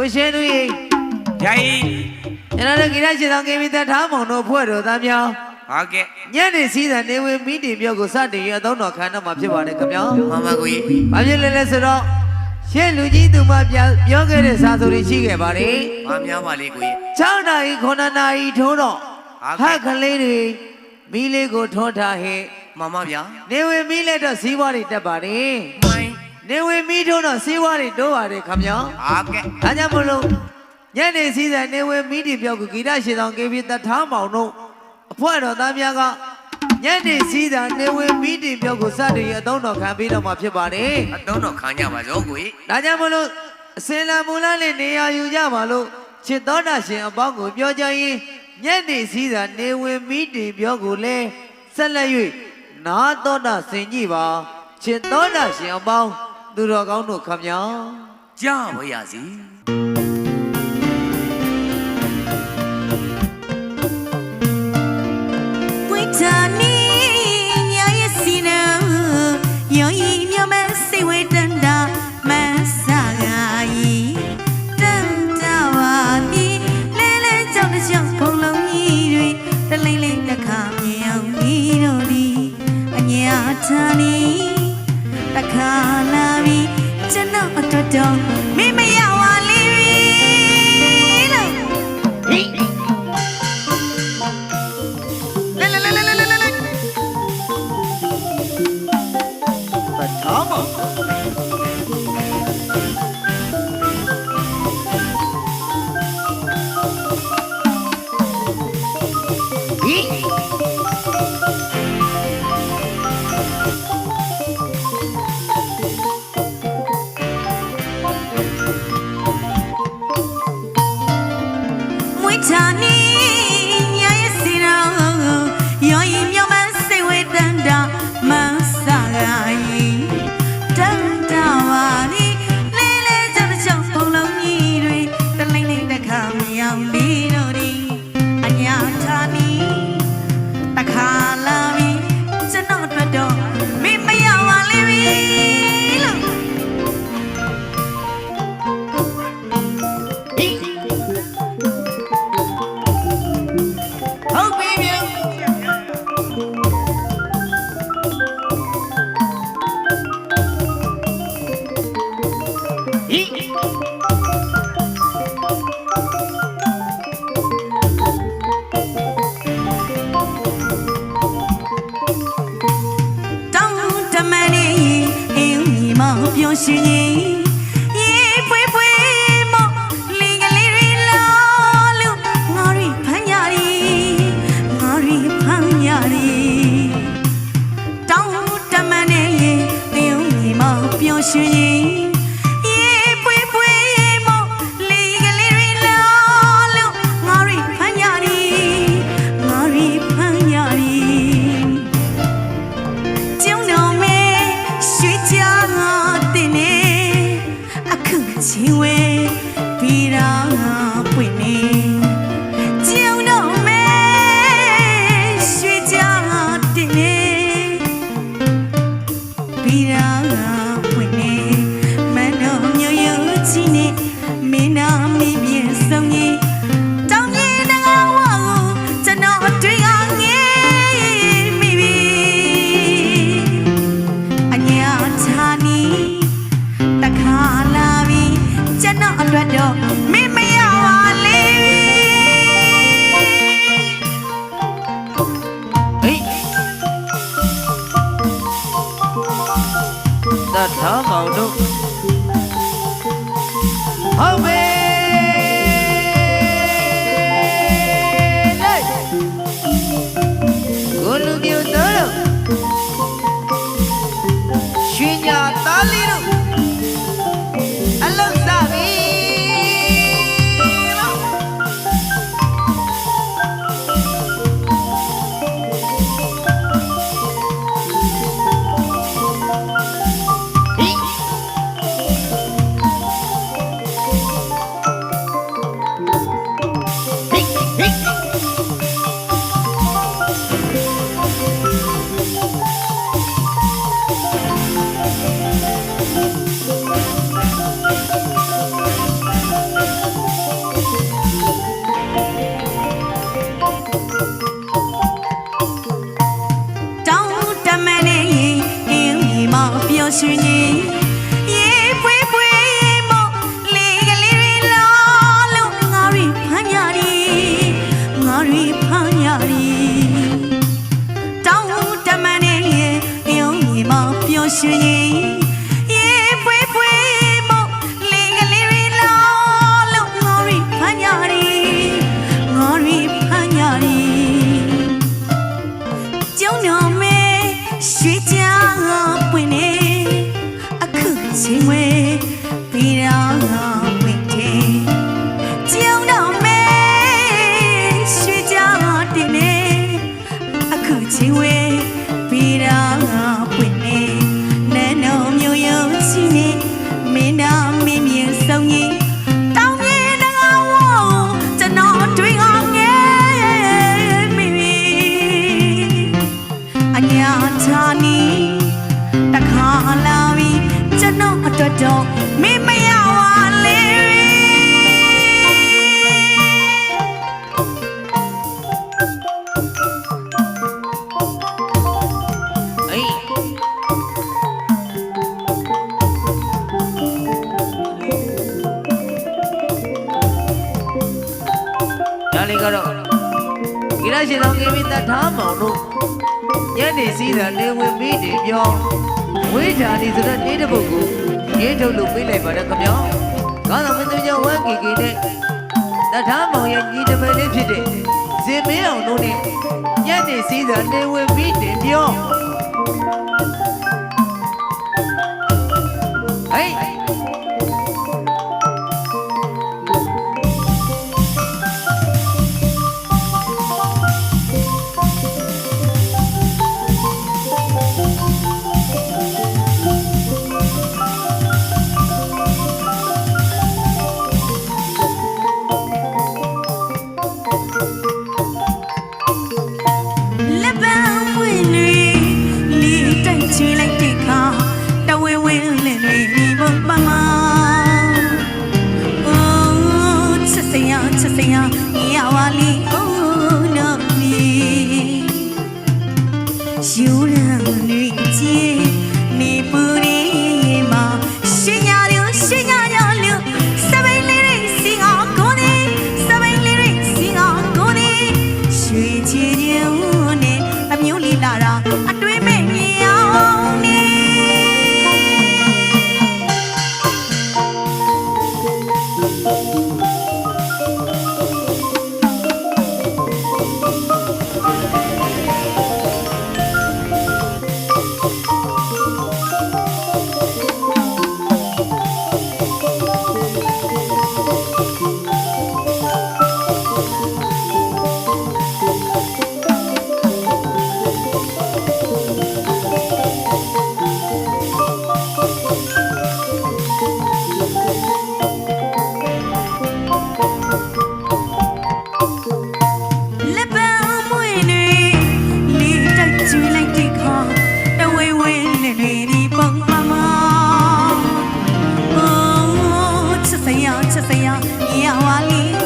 ကိုရှင်သူကြီးဗျာကြီးကျွန်တော်တို့ကိရရှင်ဆောင်ကိမိသက်ထားမောင်တို့ဖွဲ့တော်သားများဟုတ်ကဲ့ညနေစည်းတဲ့နေဝင်မီတင်ပြောကိုစတင်ရအသုံးတော်ခန္ဓာမှာဖြစ်ပါတယ်ခင်ဗျာမမကိုကြီး။ဘာဖြစ်လဲလဲဆိုတော့ရှင်းလူကြီးသူမပြောပြောခဲ့တဲ့စာဆိုတွေရှိခဲ့ပါတယ်မများပါလေကိုကြီး။6နာရီ9နာရီထိုးတော့ဟုတ်ဟကဲ့ကလေးတွေမီးလေးကိုထွန်းထားဟဲ့မမဗျာနေဝင်မီးလက်တော့စီးပွားတွေတက်ပါတယ်မိုင်း။ နေဝင်မီးထွန်းတော့စီးပွားတွေတိုးပါတယ်ခင်ဗျာဟုတ်ကဲ့။ဒါကြောင့်မလို့ညနေစည်းတဲ့နေဝင်မီးတင်ပြောကိုဂီတရှင်ဆောင်ကေပြီးတထားမောင်တို့အဖွဲ့တော်သားများကညနေစည်းတဲ့နေဝင်မီးတင်ပြောကိုစတင်ရအသုံးတော်ခံပြီးတော့မှဖြစ်ပါတယ်အတုံးတော့ခံကြပါစို့ကိုကြီး။ဒါကြောင့်မလို့အစင်လာမူလာနဲ့နေရာယူကြပါလို့ချစ်တော်တာရှင်အပေါင်းကိုပြောကြရင်ညနေစည်းသာနေဝင်မိတင်ပြောကိုလဲဆက်လက်၍နာတော်တာဆင်ကြည့်ပါချစ်တော်တာရှင်အပေါင်း သူတော်ကောင်းတို့ခမညာကြားဝရစီ ပြော ထား ရွှင်ရင်ရေပွေးပွေးမော့လေးကလေးတွေလာလို့ငါရီဖမ်းညာရီငါရီဖမ်းညာရီတောင်းတမန်နဲ့ပြုံးညီမပျော်ရွှင်ရင် အခုချင်းဝဲပြီးတော့ မောင်တို့ညနေစည်းတာနေဝင်မိတယ်ပြောဝေးကြသည်ဆိုတော့နေ့တစ်ပုတ်ကိုရေးထုတ်လို့ပြေးလိုက်ပါတော့ခင်ဗျာခေါင်းဆောင်မင်းသမီးကျော်ဝမ်ကီကီနဲ့တထားမောင်ရဲ့ညီတပည့်လေးဖြစ်တဲ့ဇင်မင်းအောင်တို့နဲ့ညနေစည်းတာနေဝင်မိတယ်ပြော စရာချစ်စရာရပါလိအိုးနော်မီယူရန်နေကြည့် ဟိ